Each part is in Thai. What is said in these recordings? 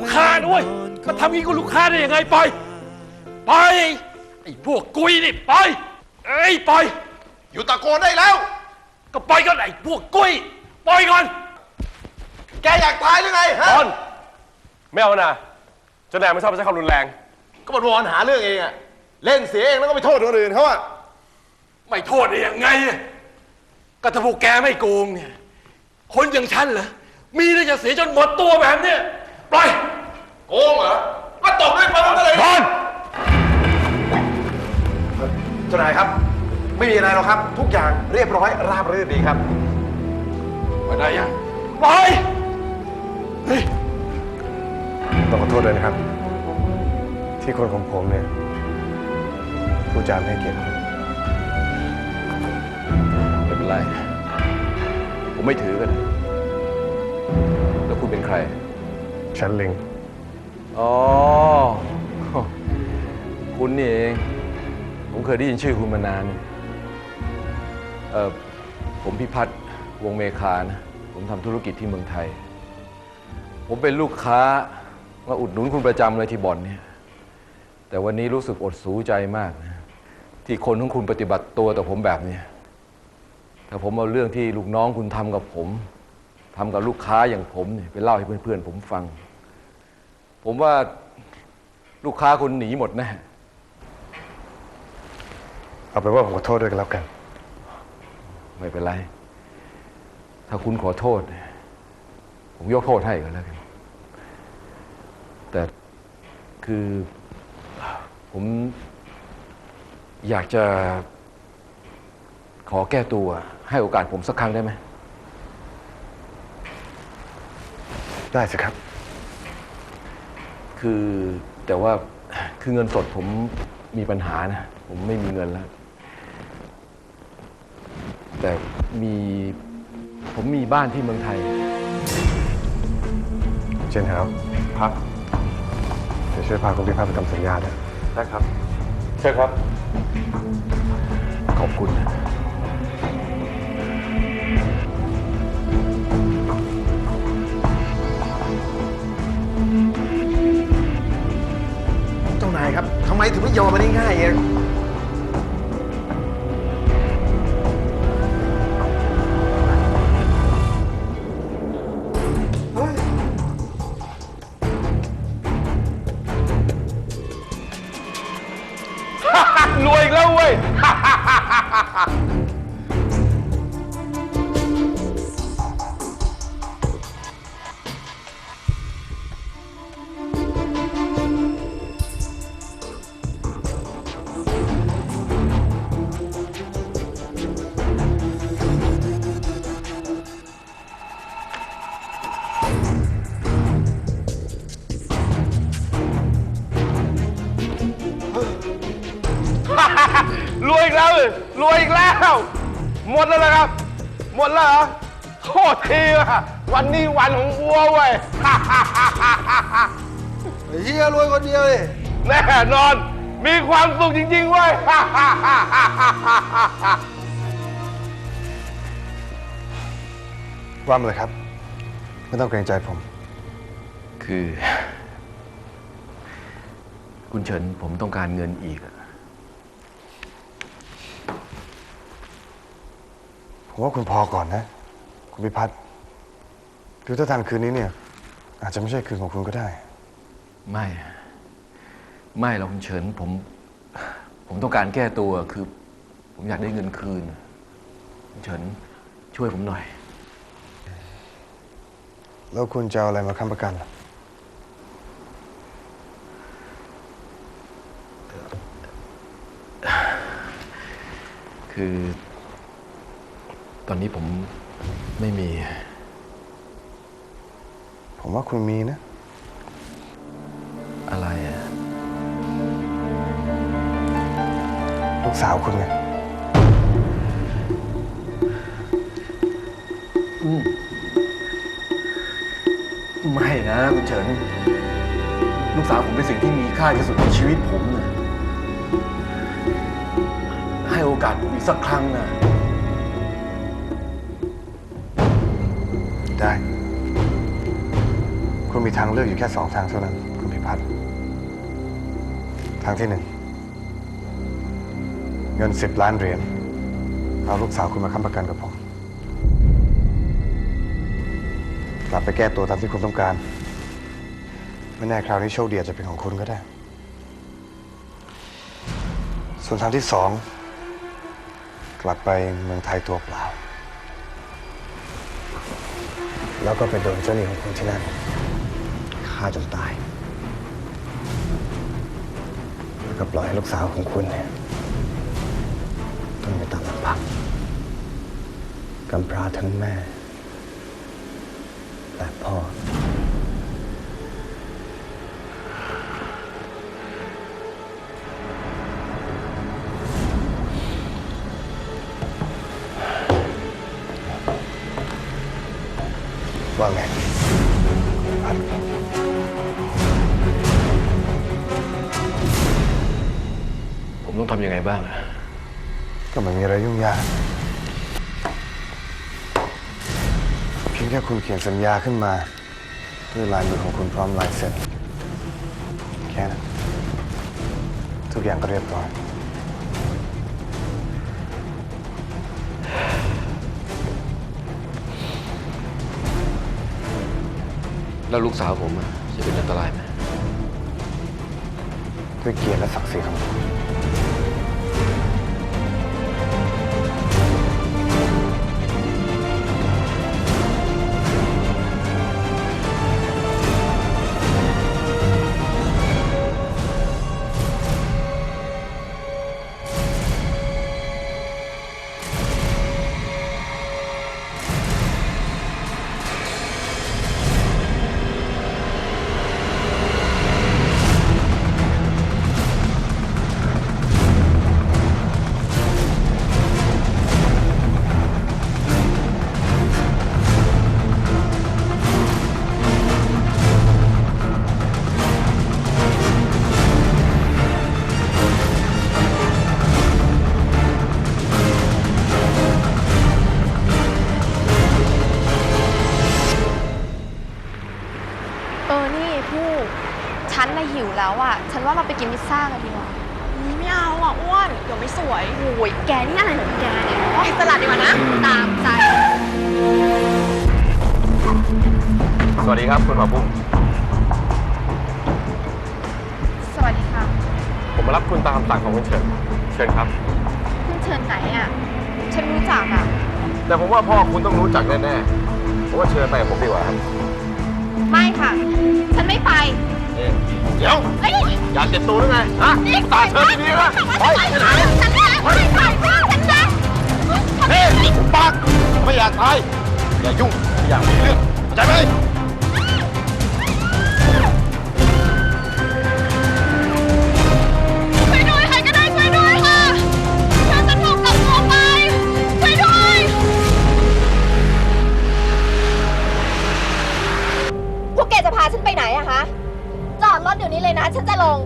กค้าด้วยมาทำงี้กับลูกค้าได้ยังไงปล่อยปล่อยไอ้พวกกุยนี่ปล่อยเอ้ยปล่อย อยู่ตะโกนได้แล้ว ก็ปล่อยก่อนไอ้พวกกุยปล่อยก่อนแกอยากตายหรือไงฮะบอลไม่เอานะเจ้านายไม่ชอบใช้ความรุนแรง ก็มันวอนหาเรื่องเองอะเล่นเสียเองแล้วก็ไปโทษคนอื่นเขาอะไม่โทษได้ยังไงอะก็ถ้าพวกแกไม่โกงเนี่ย คนอย่างฉันเหรอ มีแล้วจะเสียจนหมดตัวแบบเนี้ย ปล่อยโกงเหรอก็ตบด้วยความกันเลยบอลเจ้านายครับ ไม่มีอะไรหรอกครับ ทุกอย่างเรียบร้อยราบรื่นดีครับมาได้ยังปล่อยเฮ้ยต้องขอโทษด้วยนะครับ ที่คนของผมเนี่ยพูดจาไม่ให้เกียรติคุณไม่เป็นไร ผมไม่ถือกัน แล้วคุณเป็นใคร ฉันเล็ง อ๋อ คุณนี่เอง ผมเคยได้ยินชื่อคุณมานาน เออผมพิพัฒน์วงเมคานะ ผมทำธุรกิจที่เมืองไทย ผมเป็นลูกค้ามาอุดหนุนคุณประจำเลยที่บ่อนเนี่ย แต่วันนี้รู้สึกอดสูใจมากนะ ที่คนของคุณปฏิบัติตัวต่อผมแบบนี้ถ้าผมเอาเรื่องที่ลูกน้องคุณทำกับผมทำกับลูกค้าอย่างผมเนี่ยไปเล่าให้เพื่อนๆผมฟัง ผมว่าลูกค้าคุณหนีหมดแน่เอาเป็นว่าผมขอโทษด้วยกันแล้วกัน ไม่เป็นไร ถ้าคุณขอโทษ ผมยกโทษให้ก็แล้วกัน แต่คือผมอยากจะขอแก้ตัว ให้โอกาสผมสักครั้งได้ไหม ได้สิครับ คือแต่ว่าคือเงินสดผมมีปัญหานะ ผมไม่มีเงินแล้ว แต่มีผมมีบ้านที่เมืองไทย เชนฮาวครับเดี๋ยวช่วยพาคุณพิพัฒน์ไปทำสัญญาด้วยได้ครับ เชิญครับ ขอบคุณนะ ไมถึงไม่ยอมมันง่ายๆเองรวยอีกแล้วเว้ยรวย วยอีกแล้วหมดแล้วนะครับ หมดแล้วเหรอโทษทีว่ะวันนี้วันของวัวเว้ยเฮียรวยคนเดียวเลยแน่นอน มีความสุขจริงๆเว้ย ว่ามาเลยครับ ไม่ต้องเกรงใจผม คือ คุณเฉินผมต้องการเงินอีกอะ ผมว่าคุณพอก่อนนะ คุณพิพัฒน์คือถ้าทางคืนนี้เนี่ย อาจจะไม่ใช่คืนของคุณก็ได้ ไม่ ไม่หรอกคุณเฉินผม ผมต้องการแก้ตัวคือ ผมอยากได้เงินคืนคุณเฉินช่วยผมหน่อย แล้วคุณจะเอาอะไรมาค้ำประกันล่ะคือ ตอนนี้ผมไม่มี ผมว่าคุณมีนะ อะไรอะลูกสาวคุณไงไม่นะคุณเฉิน ลูกสาวผมเป็นสิ่งที่มีค่าที่สุดในชีวิตผมนะให้โอกาสผมอีกสักครั้งนะ ได้ คุณมีทางเลือกอยู่แค่สองทางเท่านั้น คุณพิพัฒน์ทางที่หนึ่ง เงินสิบล้านเหรียญเอาลูกสาวคุณมาค้ำประกันกับผม กลับไปแก้ตัวตามที่คุณต้องการ ไม่แน่คราวนี้โชคดีอาจจะเป็นของคุณก็ได้ ส่วนทางที่สอง กลับไปเมืองไทยตัวเปล่า แล้วก็ไปโดนเจ้าหนี้ของคุณที่นั่นฆ่าจนตาย แล้วก็ปล่อยให้ลูกสาวของคุณเนี่ยต้องไปตามลำพังกำพร้าทั้งแม่ และพ่อำยังไงบ้างอะก็ไม่มีอะไรยุ่งยาก เพียงแค่คุณเขียนสัญญาขึ้นมา ด้วยลายมือของคุณพร้อมลายเซ็นแค่นั้นทุกอย่างก็เรียบร้อย แล้วลูกสาวผมอะจะเป็นอันตรายไหมด้วยเกียรติและศักดิ์ศรีของคุณ หิวแล้วอะ ฉันว่าเราไปกินพิซซ่ากันดีกว่าไม่เอาอะอ้วนเดี๋ยวไม่สวย โอ้ยแกนี่อะไรของแกเนี่ยโอ้ยสลัดดีกว่านะ ตามใจ สวัสดีครับคุณหมอปุ้มสวัสดีค่ะผมมารับคุณตามคำสั่งของคุณเฉินเชิญครับ คุณเชิญไหนอะ ฉันรู้จักอะ แต่ผมว่าพ่อคุณต้องรู้จักแน่ๆเพราะว่าเชิญไปกับผมดีกว่าครับ ไม่ค่ะ ฉันไม่ไป เดี๋ยวเฮ้ยอยากเจ็บตัวหรือไงฮะตาเชิญดีๆนะไปไปไหนฉันไม่ไปไปไปฉันนะเฮ้ยปากไม่อยากตาย อย่ายุ่งไม่ามีเรื่องเข้าใจไหมช่วยด้วยใครก็ได้ช่วยด้วยค่ะช่วยฉันไปช่วยด้วยพวกแกจะพาฉันไปไหนอะคะ อดรถเดี๋ยวนี้เลยนะ ฉันจะลง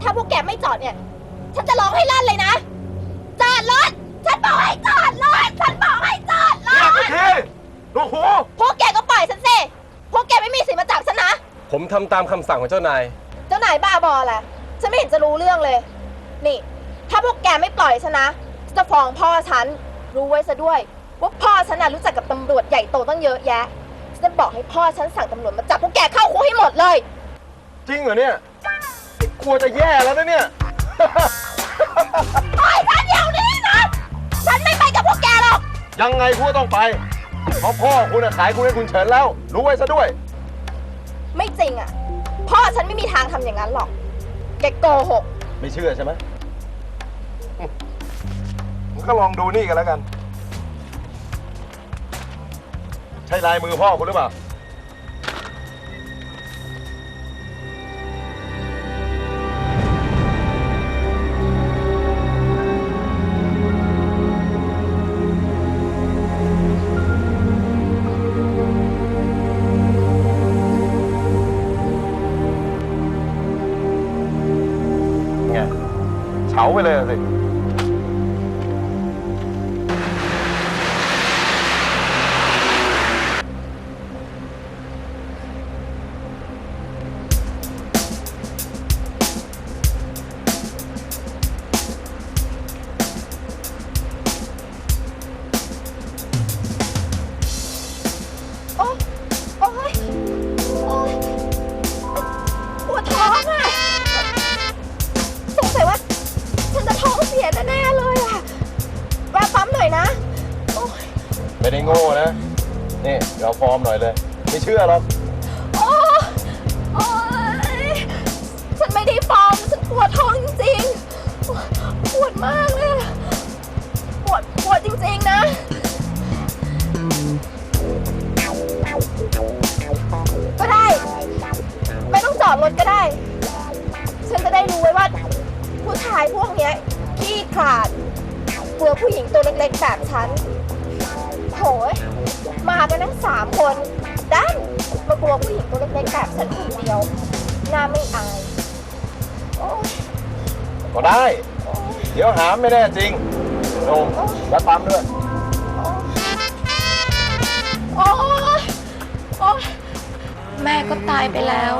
ถ้าพวกแกไม่จอดเนี่ย ฉันจะร้องให้ลั่นเลยนะ จอดรถ ฉันบอกให้จอดรถ ฉันบอกให้จอดรอยากถไปทีลูกหูพวกแกก็ปล่อยฉันสิ พวกแกไม่มีสิทธิ์มาจับฉันนะ ผมทำตามคำสั่งของเจ้านาย เจ้านายบ้าบอแหละฉันไม่เห็นจะรู้เรื่องเลย นี่ ถ้าพวกแกไม่ปล่อยฉันนะฉันจะฟ้องพ่อฉัน รู้ไว้ซะด้วย ว่าพ่อฉันน่ะรู้จักกับตำรวจใหญ่โตตั้งเยอะแยะ ฉันจะบอกให้พ่อฉันสั่งตำรวจมาจับพวกแกเข้าคุกให้หมดเลย จริงเหรอเนี่ยกลัวจะแย่แล้วนะเนี่ย ปล่อยฉันเดี๋ยวนี้นะ ฉันไม่ไปกับพวกแกหรอก ยังไงคุณก็ต้องไป เพราะพ่อคุณน่ะขายคุณให้คุณเฉินแล้ว รู้ไว้ซะด้วย ไม่จริงอะ พ่อฉันไม่มีทางทำอย่างนั้นหรอก แกโกหก ไม่เชื่อใช่ไหมอืมงั้นก็ลองดูนี่กันแล้วกัน ใช่ลายมือพ่อคุณหรือเปล่า ไงเฉาไปเลยอะสิ โง่นะนี่เดี๋ยวฟอร์มหน่อยเลย ไม่เชื่อหรอก กันทั้งสามคนด้านมากลัวผู้หญิงตัวเล็กๆแบบฉันคนเดียวหน้าไม่อายโอ้ยก็ได้เดี๋ยวหาไม่ได้จริงโอ้แล้วปั๊มด้วย โอ้ยโอ้ยแม่ก็ตายไปแล้ว